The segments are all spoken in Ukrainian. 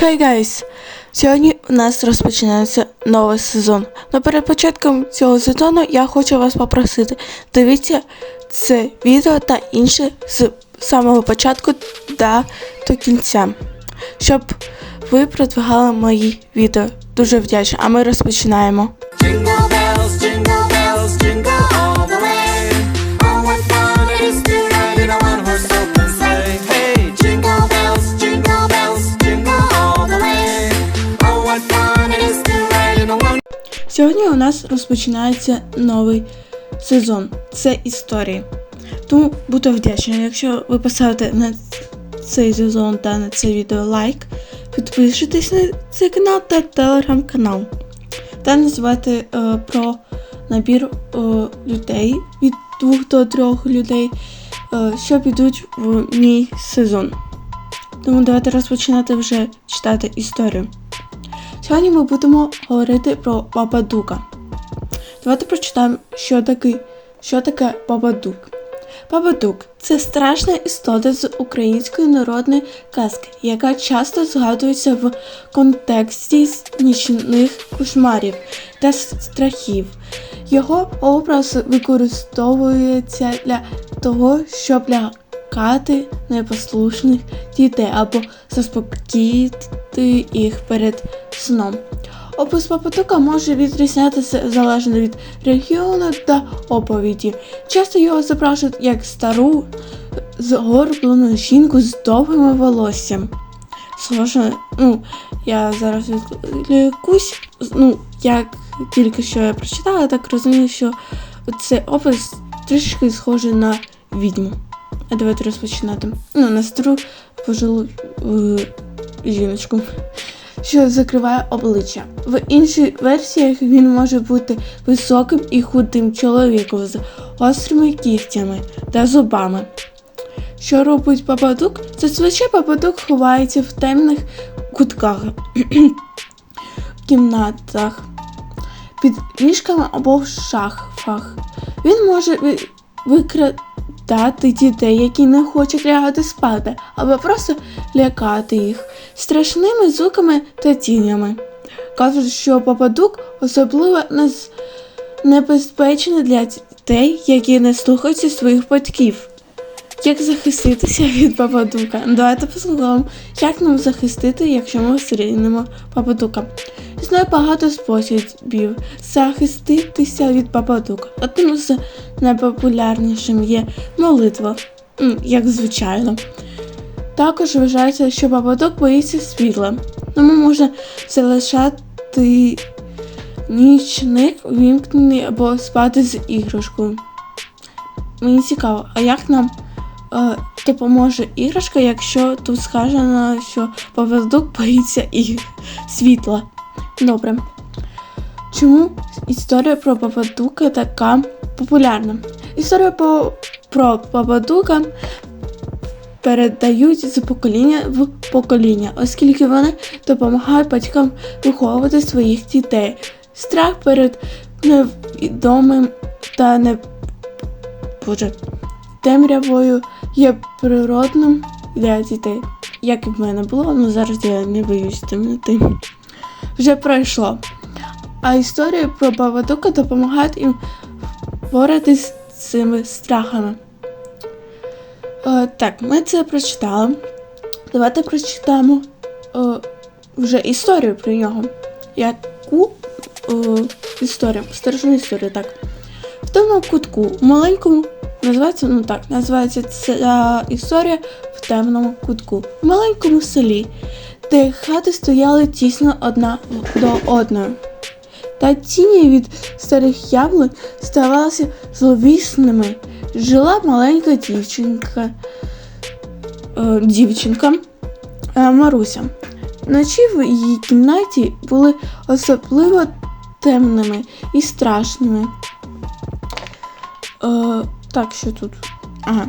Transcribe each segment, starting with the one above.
Хай гайс! Сьогодні у нас розпочинається новий сезон. Но перед початком цього сезону я хочу вас попросити. Дивіться це відео та інше з самого початку та до кінця, щоб ви продвигали мої відео. Дуже вдячна. А ми розпочинаємо. Нас розпочинається новий сезон. Це історії. Тому буду вдячна, якщо ви поставите на цей сезон та на це відео лайк, підпишитесь на цей канал та телеграм-канал. Та називати е, про набір е, людей від двох до трьох людей, е, що підуть в мій сезон. Тому давайте розпочинати вже читати історію. Сьогодні ми будемо говорити про Бабадука. Давайте прочитаємо, що таке, що таке Бабадук. Бабадук це страшна істота з української народної казки, яка часто згадується в контексті нічних кошмарів та страхів. Його образ використовується для того, щоб лякати непослушних дітей або заспокоїти їх перед сном. Опис Папатука може відрізнятися залежно від регіону та оповіді. Часто його зображують як стару згорблену жінку з довгим волоссям. Схоже, ну, я зараз відлікусь. Ну, як тільки що я прочитала, так розумію, що цей опис трішки схожий на відьму. А давайте розпочинати. Ну, на стару пожилу е, жіночку що закриває обличчя. В інших версіях він може бути високим і худим чоловіком з гострими кігтями та зубами. Що робить пападук? Зазвичай пападук ховається в темних кутках кімнатах, під ліжками або в шахфах. Він може ви- викрадати дітей, які не хочуть лягати спати, або просто лякати їх страшними звуками та тінями. Кажуть, що пападук особливо небезпечний для дітей, які не слухаються своїх батьків. Як захиститися від пападука? Давайте послухаємо, як нам захистити, якщо ми зустрінемо пападука. Існує багато способів захиститися від пападука. Одним з найпопулярнішим є молитва, як звичайно. Також вважається, що пападок боїться світла, тому можна залишати нічник вімкнений або спати з іграшкою. Мені цікаво, а як нам е, допоможе іграшка, якщо тут сказано, що пападок боїться і світла? Добре. Чому історія про Пападука така популярна? Історія по, про Пападука передають з покоління в покоління, оскільки вони допомагають батькам виховувати своїх дітей. Страх перед невідомим та не Боже, темрявою є природним для дітей. Як і в мене було, але зараз я не боюсь темноти. Вже пройшло. А історії про Бавадука допомагають їм боротися з цими страхами. Е, так, ми це прочитали. Давайте прочитаємо е, вже історію про нього. Яку е, історію? Страшну історію, так. В темному кутку, в маленькому, називається, ну так, називається ця історія в темному кутку, в маленькому селі, де хати стояли тісно одна до одної. Та тіні від старих яблунь ставалися зловісними. Жила маленька дівчинка, е, дівчинка е, Маруся. Вночі в її кімнаті були особливо темними і страшними. Е, так, що тут? Ага.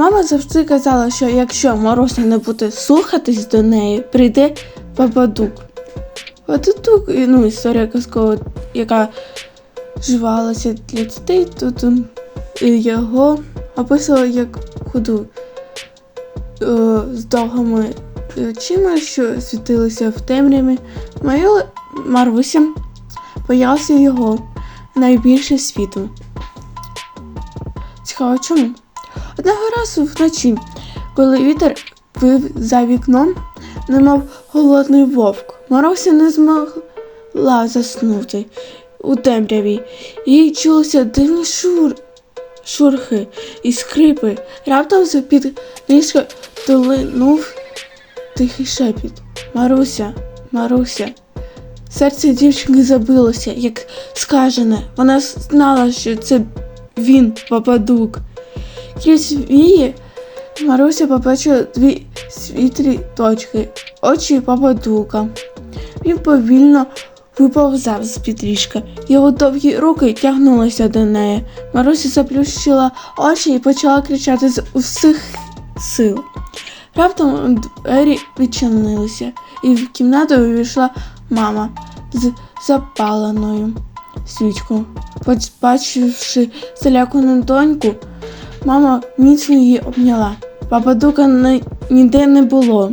Мама завжди казала, що якщо Маруся не буде слухатись до неї, прийде Бабадук. Бабадук, ну, історія казкова, яка вживалася для дітей, тут його описували як худу е, з довгими очима, що світилися в темряві. Моя Маруся боялася його найбільше світу. Цікаво, чому? Одного разу вночі, коли вітер вив за вікном, немов голодний вовк, Маруся не змогла заснути у темряві. Їй чулося дивні шур... шурхи і скрипи. Раптом за під ліжка долинув тихий шепіт. Маруся, Маруся. Серце дівчинки забилося, як скажене. Вона знала, що це він, Пападук. Крізь вії Маруся побачила дві світлі точки, очі Пападука. Він повільно виповзав з під ліжка. Його довгі руки тягнулися до неї. Маруся заплющила очі і почала кричати з усіх сил. Раптом двері відчинилися, і в кімнату увійшла мама з запаленою свічкою. Побачивши залякану доньку, мама міцно її обняла. Пападука ніде не було.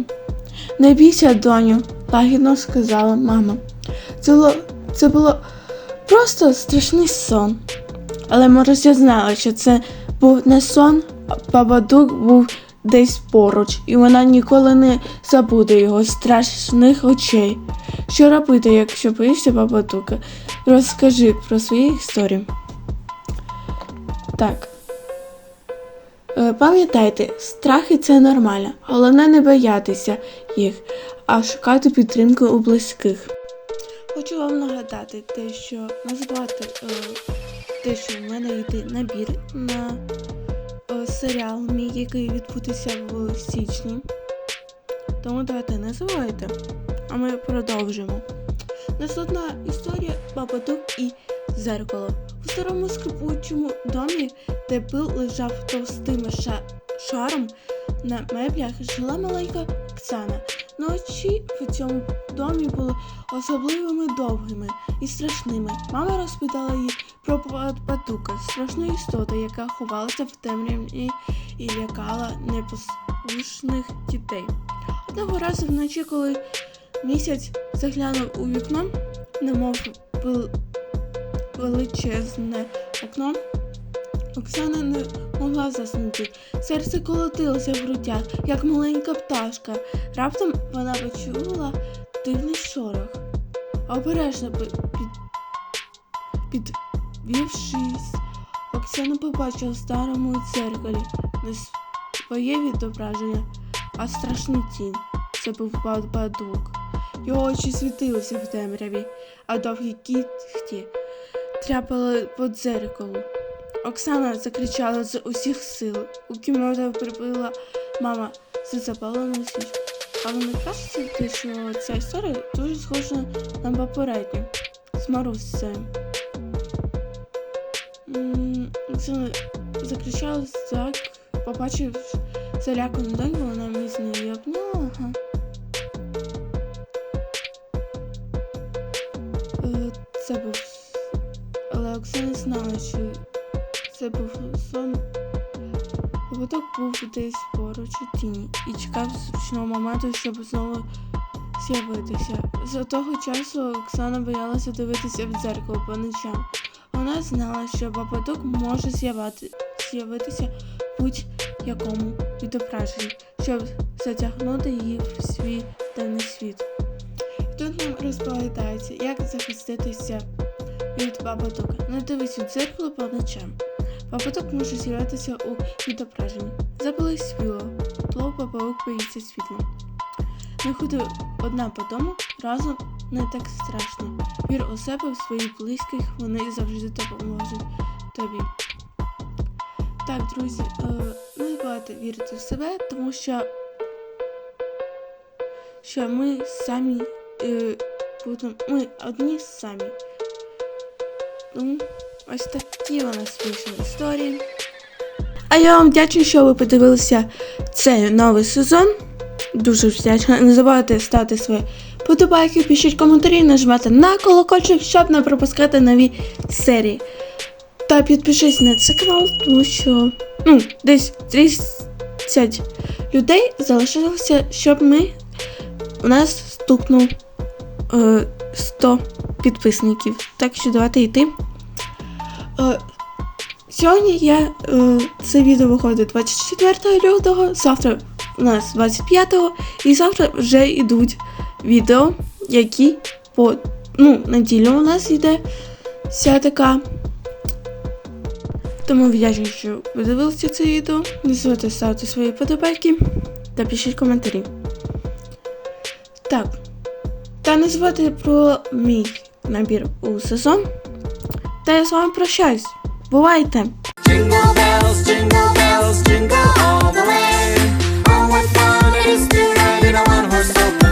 Не бійся, доню, лагідно сказала мама. Це було, це було просто страшний сон. Але Маруся знала, що це був не сон, а Бабадук був десь поруч, і вона ніколи не забуде його страшних очей. Що робити, якщо боїшся Бабадука? Розкажи про свої історії. Так. Е, Пам'ятайте, страхи це нормально, головне не боятися їх, а шукати підтримки у близьких. Хочу вам нагадати те, що не забувати е, те, що в мене йде набір на е, серіал мій, який відбудеться в січні. Тому давайте не забувайте. А ми продовжимо. Наступна історія Бабадук і зеркало. Старому скрипучому домі, де пил лежав товстим ша- шаром, на меблях жила маленька Оксана. Ночі в цьому домі були особливими довгими і страшними. Мама розпитала її про Бабадука, страшну істоту, яка ховалася в темряві і лякала непослушних дітей. Одного разу вночі, коли місяць заглянув у вікно, немов вел- величезне окно, Оксана не могла заснути. Серце колотилося в грудях, як маленька пташка. Раптом вона почула дивний шорох. Обережно під, підвівшись, Оксана побачила в старому дзеркалі не своє відображення, а страшну тінь. Це був Бабадук. Його очі світилися в темряві, а довгі кіхті тряпали по дзеркалу. Оксана закричала з усіх сил. У кімнату прибила мама з запаленою свічкою. А ви не кажете, що ця історія дуже схожа на попередню з Марусею. Оксана закричала так, побачив залякану доньку, вона міцно її обняла. Оксана це був сон. Побуток був десь поруч у тіні і чекав зручного моменту, щоб знову з'явитися. З того часу Оксана боялася дивитися в дзеркало по ночам. Вона знала, що Бабадук може з'явитися будь-якому відображенні, щоб затягнути її в свій темний світ. І тут нам розповідається, як захиститися від Бабадука. Не дивись у дзеркало по ночам. Бабадук може з'явитися у відображенні. Запали світло, то бабаук боїться світла. Не ходи одна по дому, разом не так страшно. Вір у себе, в своїх близьких, вони завжди допоможуть тобі. Так, друзі, е, не забувайте вірити в себе, тому що, що ми самі е, ми одні самі. Тому ось такі у нас вийшли історії. А я вам вдячна, що ви подивилися цей новий сезон. Дуже вдячна. Не забувайте ставити свої подобайки, пишіть коментарі, нажимати на колокольчик, щоб не пропускати нові серії. Та підпишись на цей канал, тому що ну, десь 30 людей залишилося, щоб ми у нас стукнув е, 100 підписників. Так що давайте йти. Е, сьогодні я е, це відео виходить 24 лютого, завтра у нас 25-го, і завтра вже йдуть відео, які по ну, неділю у нас йде вся така. Тому вдячні, що ви дивилися це відео. Не забудьте ставити свої подобайки та пишіть коментарі. Так. Та не забудьте про мій najpierw useson. Te słowa prosiłeś. Wołajcie. Jingle bells, jingle bells, jingle all the way. Oh, what fun is to ride in a one-horse open.